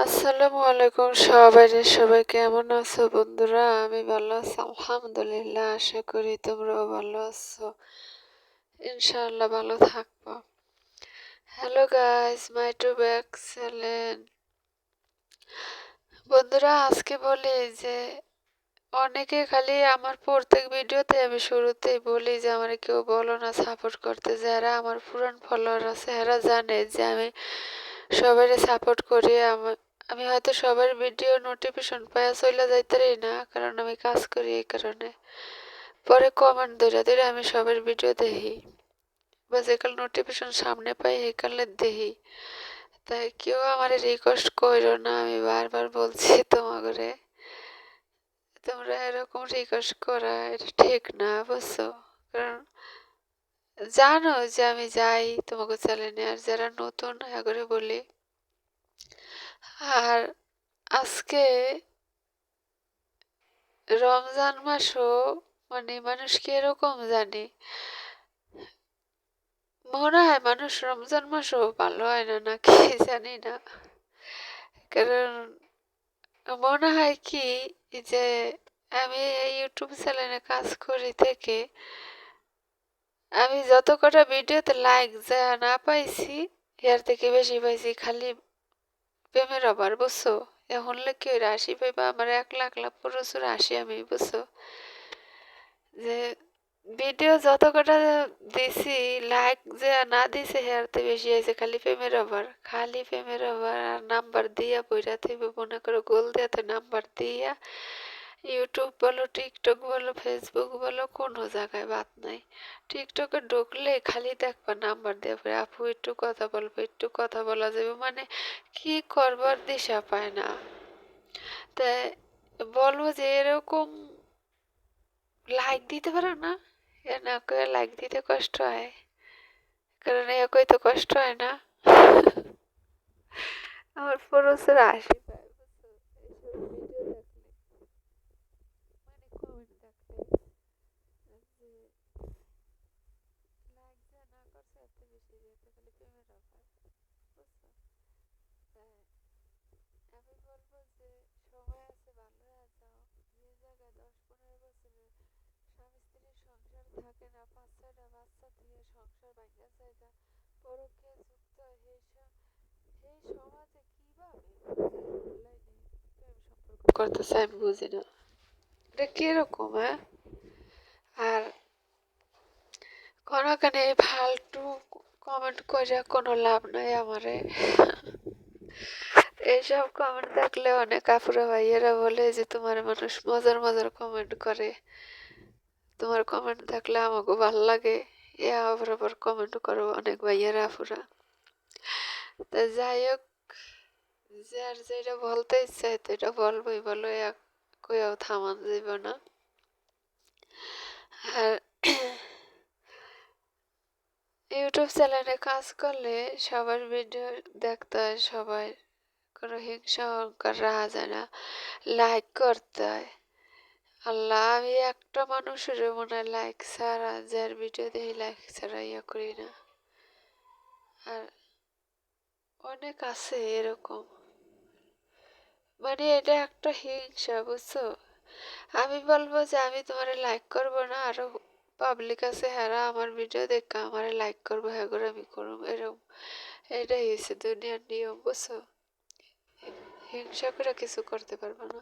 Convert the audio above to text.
আসসালামু আলাইকুম সবাই সবাই কেমন আছো বন্ধুরা? আমি ভালো আছি, আলহামদুলিল্লাহ, আশা করি তোমরাও ভালো আছো। ইনশাআল্লাহ ভালো থাকব। Hello guys my to back channel বন্ধুরা, আজকে বলি যে, অনেকে খালি আমার প্রত্যেক ভিডিওতে আমি শুরুতেই বলি যে, আমার কেউ বলো না সাপোর্ট করতে। যারা আমার পুরান ফলোয়ার আছে, এরা জানে যে, আমি সবাই সাপোর্ট করি আমি হয়তো সবার ভিডিও নোটিফিকেশন পাওয়া চলে যাইতারি না, কারণ আমি কাজ করি এই কারণে। পরে কমেন্ট ধরে ধরে আমি সবার ভিডিও দেখি। বা যেকাল নোটিফিকেশন সামনে পাই সেকালে দেখি। তাই কেউ আমার রিকোয়েস্ট করো না, আমি বারবার বলছি তোমাকে তোমরা এরকম রিকোয়েস্ট করা, এটা ঠিক না, বুঝছ? কারণ জানো যে আমি যাই তোমাকে চ্যানেলে আর যারা নতুন করে বলি। আর আজকে রমজান মাসও মানে মানুষ এরকম জানি? মনে হয় মানুষ রমজান মাসও ভালো হয় না নাকি জানি না। কারণ মনে হয় কি যে আমি এই ইউটিউব চ্যানেলে কাজ করি থেকে আমি যত কটা ভিডিওতে লাইক যা না পাইছি, এর থেকে বেশি পাইছি খালি প্রেমের আবার বুঝছ? এখন কি রাশি পাইবা? আমার এক লাখ লাখ প্রচুর আসি আমি, বুঝছ? যে ভিডিও যত কটা দিছি লাইক যে না দিছে হেরতে বেশি আছে খালি প্রেমের আবার খালি প্রেমের আবার আর নাম্বার দিয়া বইরা থাকবে মনে করো গোল দেওয়াতে নাম্বার দিয়া ইউটিউব বলো টিকটক বলো ফেসবুক বলো, কোনো জায়গায় বাদ নাই। টিকটকে ঢুকলে খালি দেখবা নাম্বার পরে আপু, একটু কথা বলব, একটু কথা বলা যাবে। মানে কি করবার দিশা পায় না। তাই বলব যে এরকম লাইক দিতে পারো না? এ না করে লাইক দিতে কষ্ট হয়। কারণ এ তো কষ্ট হয় না। আমার পুরুষের আসি থাকে না, পাঁচ ছয়টা বাচ্চা থেকে সংসার ভাঙা জায়গা, পরকে যুক্ত, সেই সেই সমাজে কীভাবে সম্পর্ক করতেছে, আমি বুঝি না। এটা কীরকম হ্যাঁ? আর কোনোখানে ফালতু কমেন্ট করে কোনো লাভ নাই আমারে। এইসব কমেন্ট দেখলে অনেক আপুরা ভাইয়েরা বলে যে, তোমার মানুষ মজার মজার কমেন্ট করে। তোমার কমেন্ট দেখলে আমাকে ভালো লাগে। এ আবার আবার কমেন্ট করো অনেক ভাইয়ারা আফুরা তা যাই হোক, যার যেটা বলতে ইচ্ছা তো এটা বলবোই, বলো এক কইও থামান যাইব না। আর ইউটিউব চ্যানেলে কাজ করলে সবার ভিডিও দেখতে হয় সবাই কোনো হিংসা অহংকার রাখা যায় না। লাইক করতে হয়। আল্লাহ, আমি একটা মানুষের মনে হয় লাইক ছাড়া, যার ভিডিও দেখি লাইক ছাড়া ইয়া করি না। আর অনেক আছে এরকম। মানে এটা একটা হিংসা, বুঝছ? আমি বলব যে আমি তোমার লাইক করব না, আরও পাবলিক আছে হ্যাঁ আমার ভিডিও দেখা আমার লাইক করব হ্যাঁ করে আমি করব এরকম এটাই হয়েছে দুনিয়ার নিয়ম বুঝছ হিংসা করে কিছু করতে পারব না।